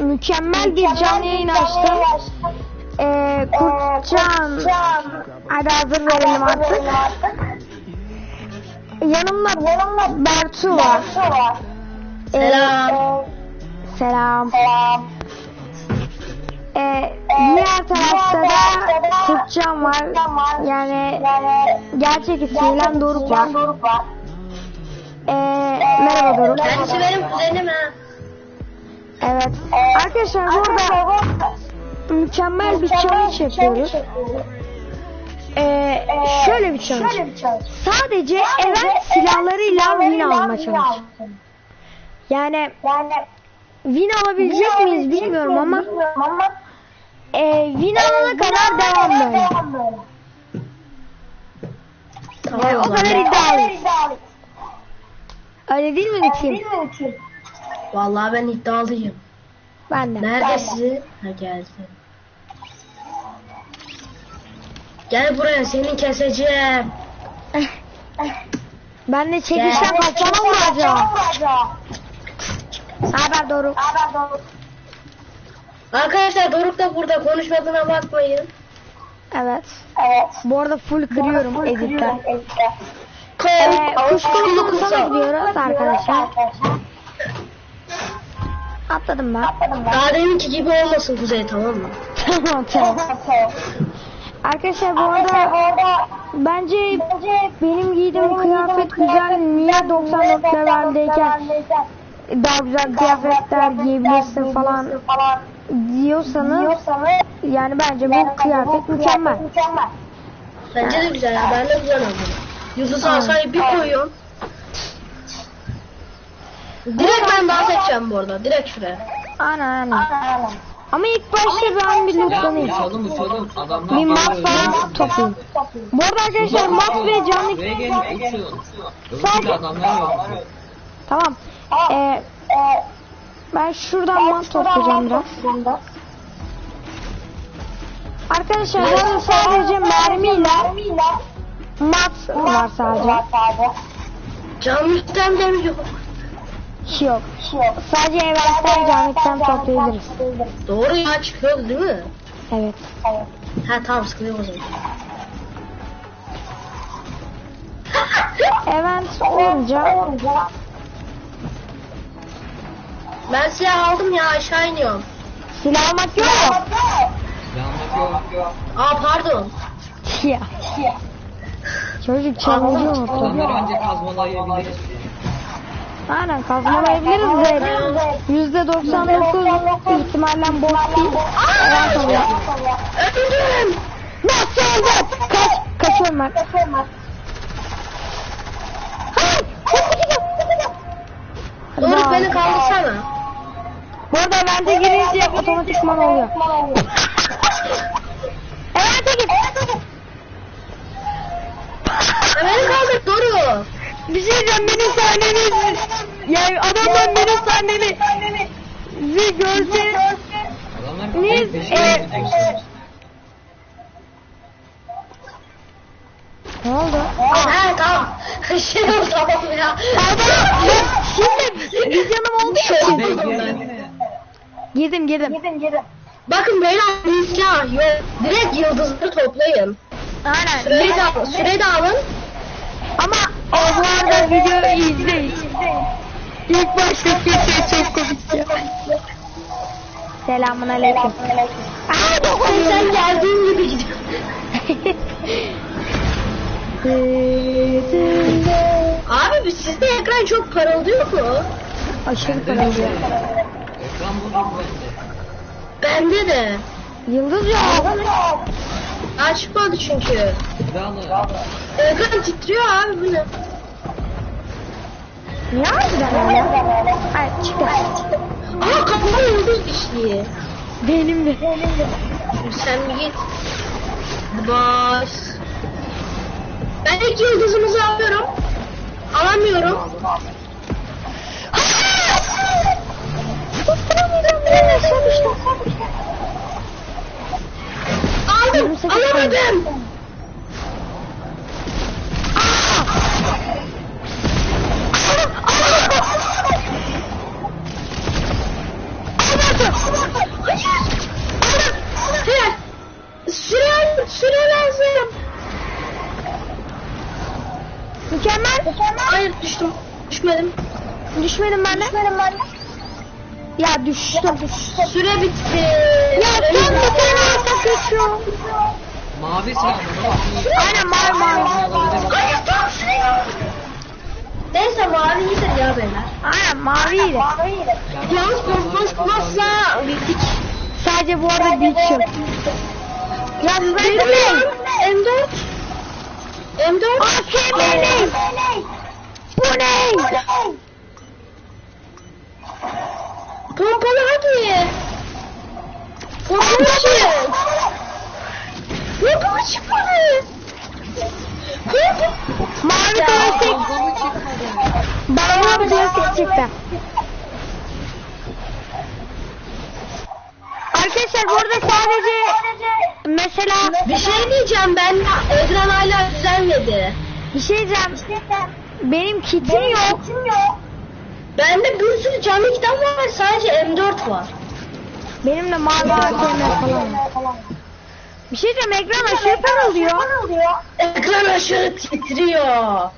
mükemmel bir canlı yayın açtım. Ee, Kurtcan. Hadi hazır verelim artık. Yanımda Bertu var. Ee, Selam. selam. Ee, diğer tarafta da Kurtcan var. Yani gerçek ismiyle Doruk var. Ee, merhaba Doruk. Kendisi benim kuzenim ha. Evet. Arkadaşlar burada mükemmel bir challenge yapıyoruz. Ee, şöyle bir challenge. Sadece event silahlarıyla win alma challenge. Yani win alabilecek miyiz bilmiyorum ama e, win alana kadar devam böyle. Tamam o kadar zaman. iddialıyız. Öyle değil mi Lütfi? Vallahi ben iddialıyım. Ben de. Nerede sizi? Ha geldi. Gel buraya seni keseceğim. Ben de çekişten kafana vuracağım. Haber Doruk. Arkadaşlar Doruk da burada konuşmadığına bakmayın. Evet. Bu arada full kırıyorum editte. Kol, Ee, kuşkulu kuşkulu kusa. kusa gidiyoruz arkadaşlar. Atladım ben. Daha deminki gibi olmasın Kuzey tamam mı? tamam tamam. Arkadaşlar bu arada bence benim giydiğim kıyafet güzel. Niye 94 leveldeyken daha güzel kıyafetler giyebilirsin falan diyorsanız yani bence bu kıyafet mükemmel. Bence de güzel ya ben de güzel aldım. Yıldız asayı bir koyuyorum. Direkt ben dans edeceğim bu arada. Direkt şuraya. Aynen aynen. Ama ilk başta ben bir lootlanayım. uçalım uçalım. Adamlar Bir mat bağırıyor. falan toplayayım. Bu arada arkadaşlar mat ve canlı... Buraya gelin uçuyor. Öbür adamlar yok. Tamam. Ee, ben şuradan mat toplayacağım biraz. Arkadaşlar bu arada sadece mermiyle mat var sadece. Canlıktan demir yok. Yok. Sadece eventten canlıktan toplayabiliriz. Doğru ya çıkıyordu değil mi? Evet. Ha tamam sıkılıyor o zaman. Event olunca Ben silah aldım ya aşağı iniyorum. silah almak yok mu? Yanmak yok. Aa pardon. Ya. Çocuk challenge'ı unuttu. Önce kazmalayabiliriz. Aynen kazmalayabiliriz de yüzde 99 ihtimalle bot değil. Öldüm. Nasıl oldu? Kaç, kaçıyorum ben. Doruk beni kaldırsana. Bu arada vente girince otomatikman oluyor. Evet git. Beni kaldır Doruk. Bir şey diyeceğim benim sahnemi yani adamlar benim sahnemi bir görse Biz, e, ne oldu? Ha tamam. Şey tamam ya. Ben şimdi bir canım olduğu için Bey, gelsene. girdim girdim. Bakın beyler silah yok. Direkt yıldızları toplayın. Aynen. Süre de. Süre de alın. Ama bu arada videoyu izleyin. İlk baştaki şey çok komik ya. Selamun aleyküm. Aa sen geldiğin gibi gidiyor. Abi sizde ekran çok parıldıyor mu? Aşırı paralıyor. Ekran bozuk bende. Bende de. Yıldız yok. Açmadı çünkü. Silahlı. Ekran titriyor abi bu ne? Niye harbiden öyle? Hayır çıktı. Aa kafama yıldız düştü. Benim de. Sen bir git. Bas. Ben ilk yıldızımızı alıyorum. Alamıyorum. Tutturamayacağım de sonuçta. Aldım. 28 Alamadım. Hayır. Süre, lazım. Mükemmel. Hayır düştüm. Düşmedim. Düşmedim ben de. Düşmedim ben de. Ya düştüm. Süre bitti. Ya tam bir tane düşüyor. Mavi silah mı? Aynen mavi mavi. Hayır tam süre. Neyse mavi iyidir ya beyler. Aynen maviydi. Yalnız konuşmazsa bittik. Sadece bu arada beach yok. Ya Sniper Bey. M4. M4. AKM Bu ne? Pompalı hadi. Pompalı çık. Bomba çıkmadı. Bana klasik çıktı. Arkadaşlar burada sadece mesela Bir şey diyeceğim ben Edren hala düzenledi. bir şey diyeceğim. Benim kitim yok. Bende bir sürü canlı kitap var sadece M4 var. Benim de mavi AKM falan. Var. Bir şey diyeceğim ekran aşırı parıldıyor. Ekran aşırı titriyor.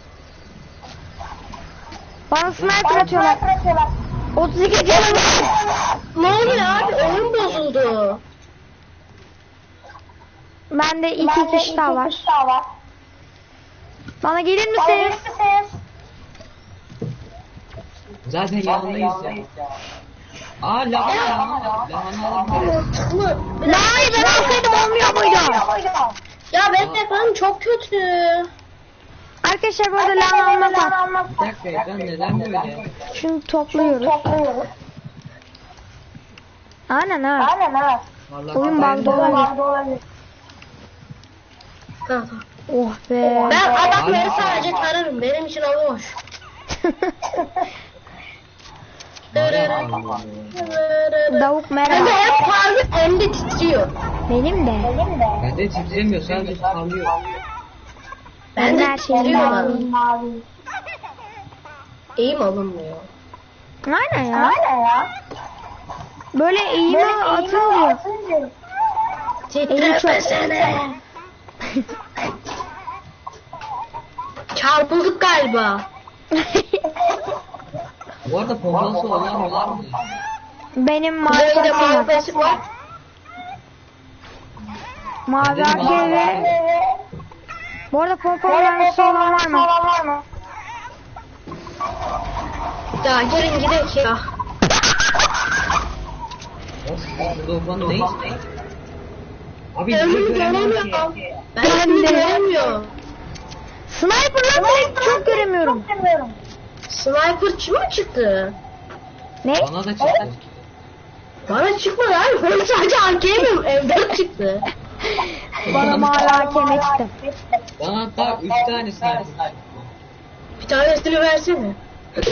Bana sniper atıyorlar. 32 canım var. Ne oluyor abi oyun bozuldu. Bende iki kişi daha var. Bana gelir misiniz? Zaten yanındayız ya. Aa lahana lahana. Lahana alabiliriz. Mantıklı. Hayır ben alsaydım olmuyor muydu? Ya benim ekranım çok kötü. Arkadaşlar burada lan almasak. Bir dakika ekran neden böyle? Şunu topluyoruz. Aynen ha. Vallahi Oyun ben- bug'da olabilir. Ha. Oh be. Ben adamları sadece tararım. Benim için o Davuk Hem de merhaba. hep parlıyor hem de titriyor. Benim de. Bende titremiyor sadece parlıyor. Ben Ben de her şeyim titriyor mavi. Eğim alınmıyor. Aynen ya. Böyle eğime atılıyor. Titremesene. Çarpıldık galiba. Bu arada pompalısı olan var mı? Benim mavi Kuzeyde mavi pesik var. Mavi AKM. Bu arada pompalı mermisi olan var mı? Ya gelin gidelim ya. Of konu ne? Abi göremiyorum göremiyorum. Ben göremiyorum. Sniper'la direkt çok göremiyorum. Sniper kim çıktı? Ne? Bana da çıktı. Bana çıkmadı abi. Ben sadece arkayamıyorum. Evden çıktı. Bana mavi AKM çıktı. Bana hatta 3 tane sniper. Bir tanesini versene. Abi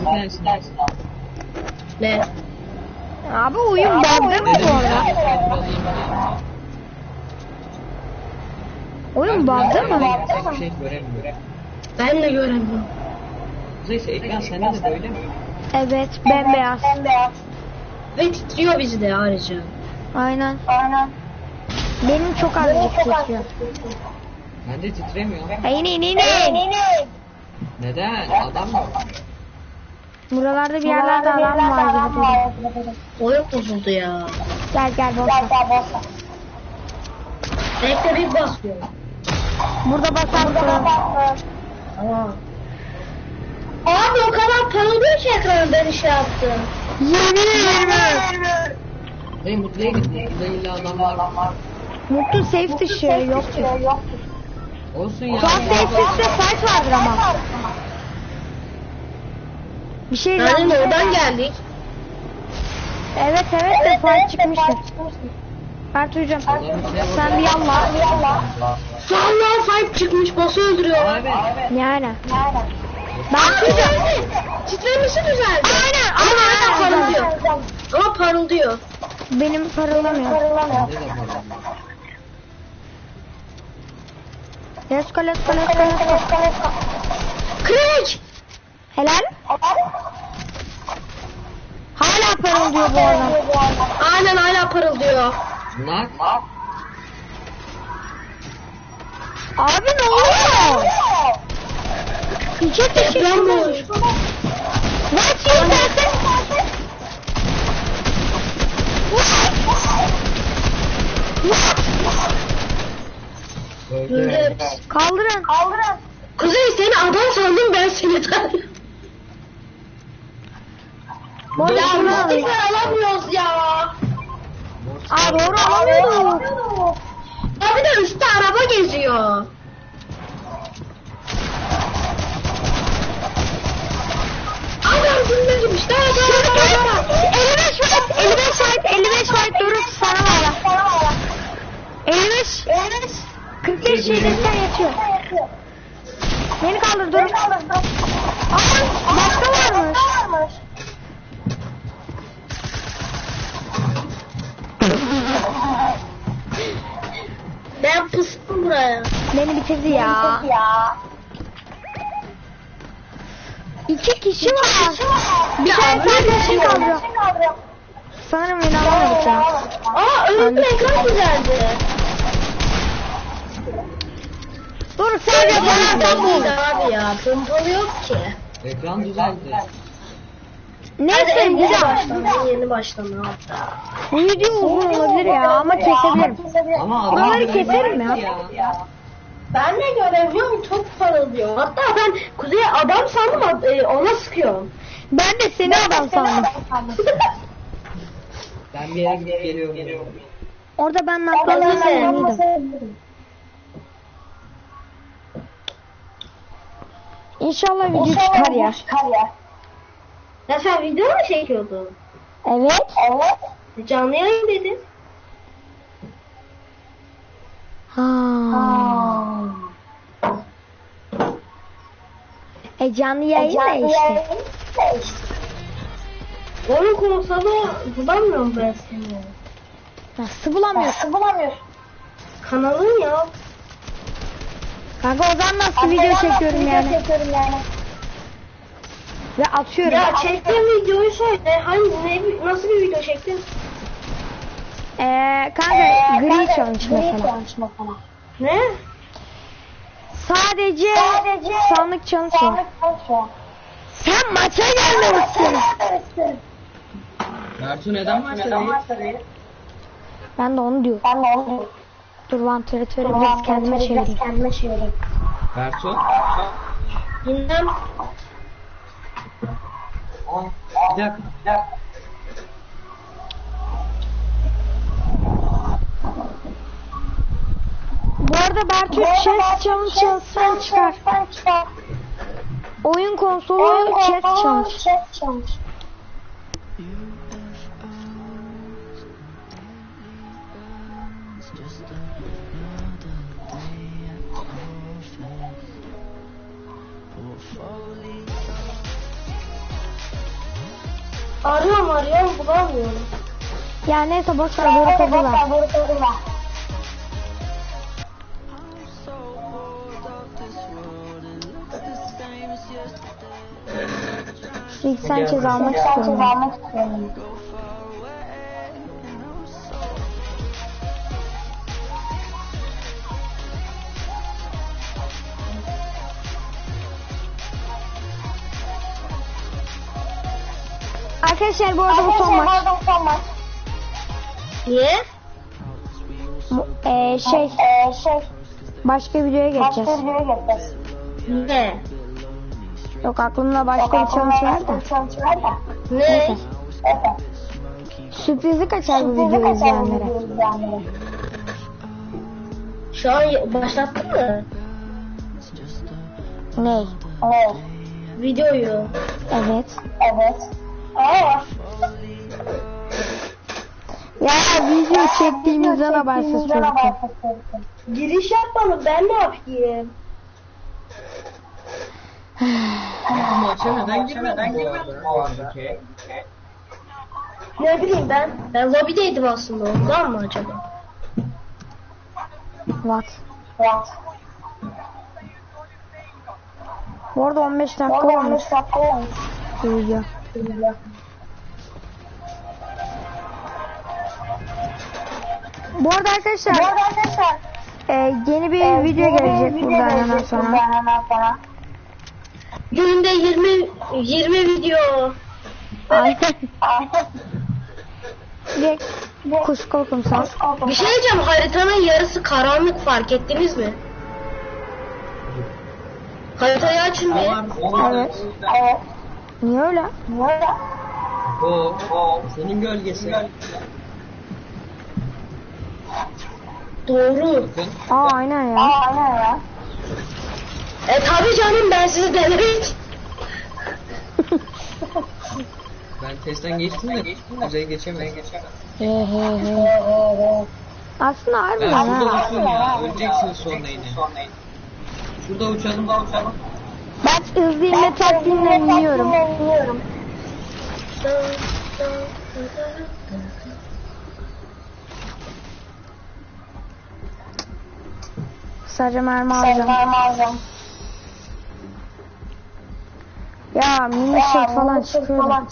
bir tane sniper. Ne? Abi oyun bug'da mı Dedim bu arada? Oyun bug'da mı? Hiçbir şey göremiyorum. Ben de göremiyorum. Neyse ekran sende de böyle mi? Evet bembeyaz. Ve titriyor bizi de ayrıca. Aynen. Benim çok azıcık titriyor. Bende titremiyor. Ha, in in in in. Neden? Adam mı? Buralarda bir yerlerde adam var gibi duruyor. Oyun bozuldu ya. Gel gel boş ver. Bekle bir basıyor. Burada basarsın. Tamam. Abi o kadar parlıyor ki ekranı ben şey yaptım. Yemin ederim. Hey mutluya git. Mutluda illa adam var. Mutlu safe dışı yok. Olsun ya. Şu an safe dışta fight vardır ama. Bir şey Yani oradan geldik. Evet evet de fight çıkmıştır. Ertuğrul sen bir yallah. Vallahi fight çıkmış boss'u öldürüyor. Abi. Yani. Ben düzeldi. Titremesi düzeldi. Aynen, Ama aynen, hala aynen. parıldıyor. Ama parıldıyor. Benim var. Let's go let's go let's go let's go. Crack! Helal. Hala parıldıyor bu arada. Aynen hala parıldıyor. Bunlar Abi ne oluyor? Deprem şurada. olmuş. What you said? öldü. Öldü. Kaldırın. Kaldırın. Kuzey seni adam sandım ben seni şunu alayım. müstikler alamıyoruz ya. Aa doğru alamıyorduk. Ya bir de üstte araba geziyor. Adam bunun gibi işte. Kes. 55 fight, 55 fight, 55 fight durur sana valla. 55. 45 şeyden yatıyor. Beni kaldır dur. Aa başka varmış. Ben pıstım buraya. Beni bitirdi ya. İki kişi var. Bir tane sadece kaldı. Sanırım beni ya. Aa önümde ekran güzeldi. Dur sadece bana Ekran sen bul. değil abi ya. Pompalı yok ki. Ekran düzeldi. Hadi Neyse en güzel. baştan. Yeni baştan hatta. Bu video uzun olabilir ya ama kesebilirim. Ama adam Buraları keserim ya. Ben de göremiyorum çok parıldıyor. Hatta ben Kuzey'e adam sandım e, ona sıkıyorum. Ben de seni adam sandım. Ben bir yere gidip geliyorum. Orada ben iyiydim. İnşallah video çıkar ya. ya sen video mu çekiyordun? Evet. Canlı yayın dedin. Ha. E canlı yayın da işte. Onun konsolu bulamıyorum ben seni. Nasıl bulamıyorsun? Kanalın ya. Kanka o zaman nasıl video çekiyorum yani? Ve atıyorum. Ya çektiğin videoyu söyle. Hangi ne nasıl bir video çektin? Ee, kanka gri challenge mesela. Ne? Sadece, sandık challenge var. Sen maça gelmemişsin. Mertu neden maçta değil? Ben de onu diyorum. Dur vantilatörü biraz kendime çevireyim. Mertu? Bilmem. Bir dakika. Bu arada Bertu chess challenge yazsan çıkar. Oyun konsolu chess challenge. Arıyorum arıyorum bulamıyorum. Ya neyse boş ver var. Şu ilk Sanchez almak istiyorum. Arkadaşlar bu arada bu son maç. Niye? Bu- Ee, şey, başka videoya geçeceğiz. Ne? Yok aklımda başka bir challenge var da. Ne? Neyse. Sürprizi kaçar bu videoyu izleyenlere. Şu an başlattın mı? Ney? Videoyu. Evet. Aa. Ya video çektiğimizden habersiz çocuk. Giriş yapmadım ben ne yapayım? Maça neden girmedin bu arada? Ne bileyim ben. Ben lobideydim aslında ondan mı acaba? What? Bu arada 15 dakika olmuş bu Bismillah. Bu arada arkadaşlar. Bu arada arkadaşlar. E, yeni bir e, video gelecek bir buradan hemen sonra. Sonra. Günde 20 20 video. Aynen. Kuş korkum sen. Bir şey diyeceğim haritanın yarısı karanlık fark ettiniz mi? Haritayı açın bir. Evet. evet. Niye öyle? O, o, senin gölgesi. Doğru. Bakın. Aa aynen ya. E tabi canım ben sizi denemek. Ben testten geçtim de Kuzey geçemez. He he he. Aslında Ya harbiden şurada ha. uçun ya. Öleceksiniz sonra yine. Şurada uçalım da uçalım. Ben hızlı inme taktiğinden iniyorum. Sadece mermi alacağım. Ya mini şey falan çıkıyor. da.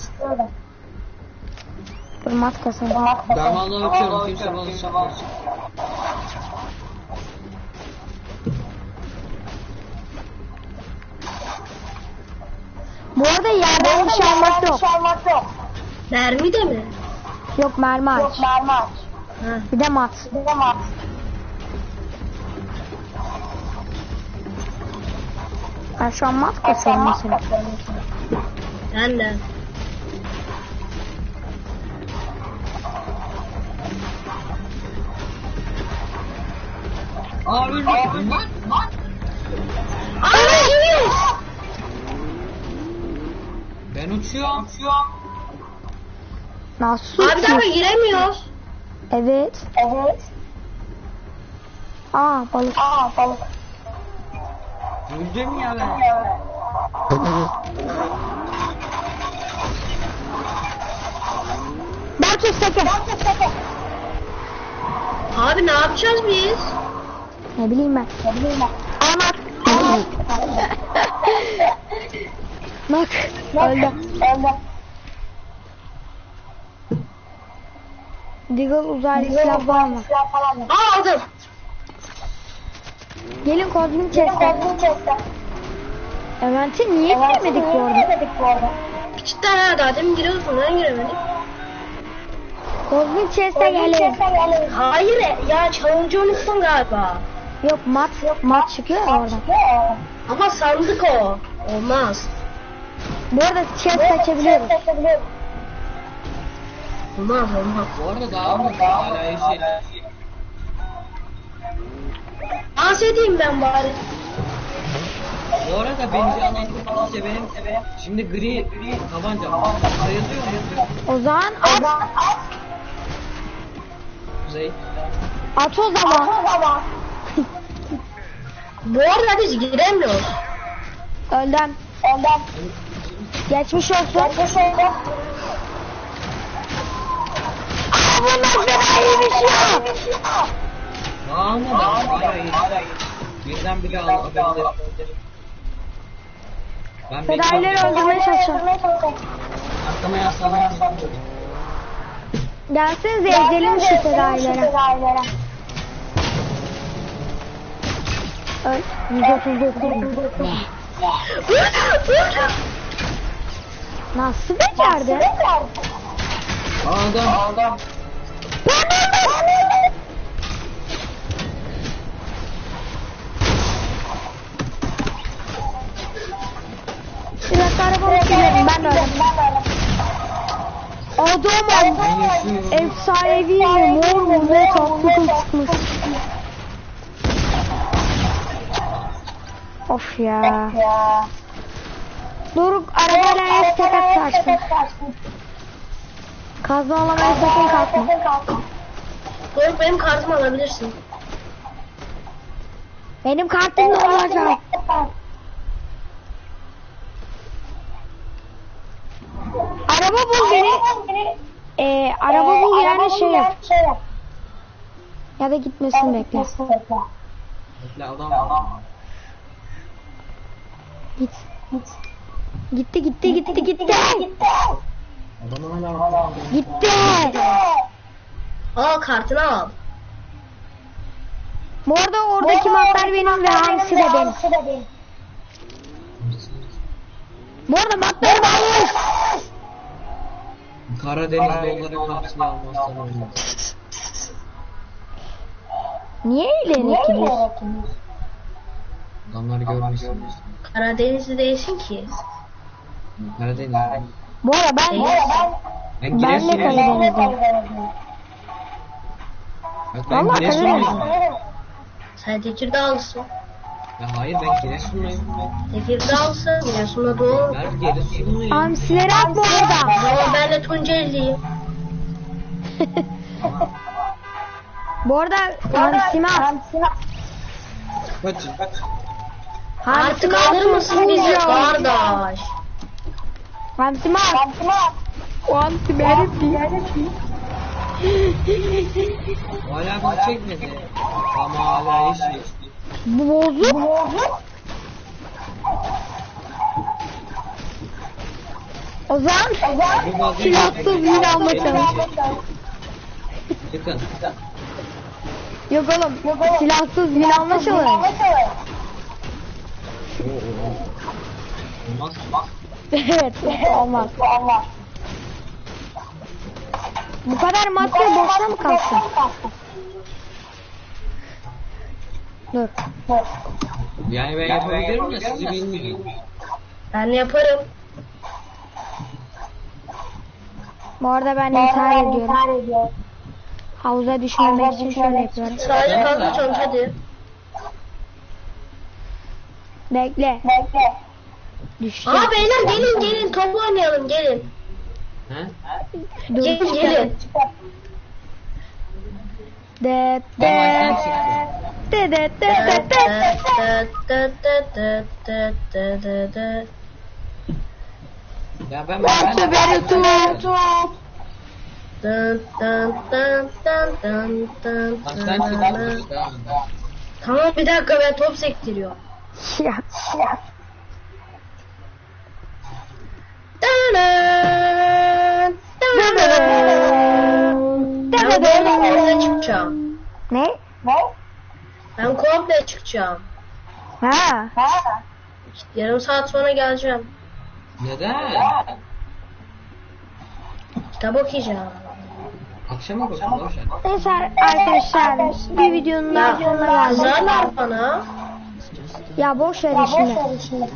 Dur mat kasalım. Ben vallahi uçuyorum. Kimse bana çıkmaz. Bu arada yerden bir şey almak yok. Mermi de mi? Yok mermi aç. Ha. Bir de mat. Ben şu an mat kasıyorum mesela. Ben de. Aa öldük. Lan. Ana giriyoruz. Ben uçuyorum. Uçuyorum. Nasıl Abi daha ki? giremiyoruz. Evet. Evet. Aa balık. Aa balık. Öldüm ya ben. Belki sakın. Abi ne yapacağız biz? Ne bileyim ben. Ne bileyim ben. Anlat. Bak. Öldü. Öldü. Deagle uzaylı silah var mı? Aa aldım. Gelin kozmik chest'e. Event'e niye giremedik bu arada? Cidden ha daha demin giriyoruz bundan giremedik. Kozmik chest'e gelin. Hayır ya challenge unuttun galiba. Yok mat. Mat çıkıyor ya oradan. Ama sandık o. Olmaz. Bu arada chest açabiliyoruz. Olmaz olmaz. Bu arada daha mı? Hala yeşil. Dans edeyim ben bari. Bu arada beni anlattıkça benim şimdi gri tabanca sayılıyor mu? O zaman at. Kuzey. At o zaman. Bu arada biz giremiyoruz. Öldüm. Geçmiş olsun. Aa bunlar fena iyiymiş ya. Almadım. Hayır hayır. Birden bile alabilir. Ben Fedaileri öldürmeye çalışıyorum. Arkama yaslanmak Gelsenize ezelim şu fedailere. Öl. 139. Nasıl becerdi? Adam. Adam. Bir dakika arabamı sürüyorum ben öyle. Adamım. Efsanevi mor ve tatlı çıkmış. Of ya. Doruk arabayla hep tekat kaçtı. Kazma alamaya sakın kalkma. Doruk benim kartımı alabilirsin. Benim kartım ne olacak? Araba bul beni. Ee, araba bul yani şey yap. Ya da gitmesini bekle. Bekle adam. Git. Gitti gitti gitti gitti. Adam hala. Gitti. Al kartını al. Bu arada oradaki matlar benim ve hamsi de benim. Bu arada matları bağlı. Karadeniz doları hapsini almazsan olmaz. Niye öyle ikimiz? Adamlar görmesin. Karadenizli değilsin ki. Karadeniz. Bu arada ben Ben ben de. Bak ben Vallahi Giresun'um. Karadeniz. Sen Tekirdağlısın. Ya hayır ben Giresun'luyum. Tekirdağlısın. Giresun'da doğum. Ben Giresun'luyum. Hamsileri at bu arada. Ama ben de Tunceliyim. Bu arada hamsimi at. Kaçın. Artık alır mısın bizi kardeş? Hamsimi at. O hamsi benim Hala kan çekmedi. Ama hala yeşil. Bu bozuk. O zaman Bu bazı silahsız bir alma çalış. Çıkın. Yok oğlum silahsız bir alma çalış. Oo, oo. Olmaz. evet olmaz. Bu kadar madde boşta mı kalsın? Dur. Yani ben yapabilirim de sizi bilmiyorum. Ben yaparım. Bu arada ben intihar ediyorum. Havuza düşmemek için şöyle yapıyorum. Sadece kalkacağım hadi. Bekle. Düşeceğim. Aa beyler gelin gelin top oynayalım gelin. He? Dur. Gelin gelin. De Tamam de de de de de de. Ya ben ben dın dın dın dın Lan sen çıktın. Tamam bir dakika ben top sektiriyor. Ya. Dın Ben böyle komple çıkacağım. Ne? Ben komple çıkacağım. Ha. Yarım saat sonra geleceğim. Neden? Kitap okuyacağım. Akşama bakın boş ver. Neyse arkadaşlar bir videonun daha sonuna geldik. Kızarlar bana. Ya boş ver şimdi.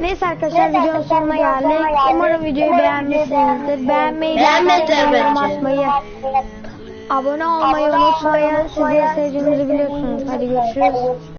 Neyse arkadaşlar videonun sonuna geldik. Umarım videoyu beğenmişsinizdir. Beğenmeyi, beğenmeyi, atmayı, abone olmayı unutmayın. Sizleri sevdiğimizi biliyorsunuz. Hadi görüşürüz.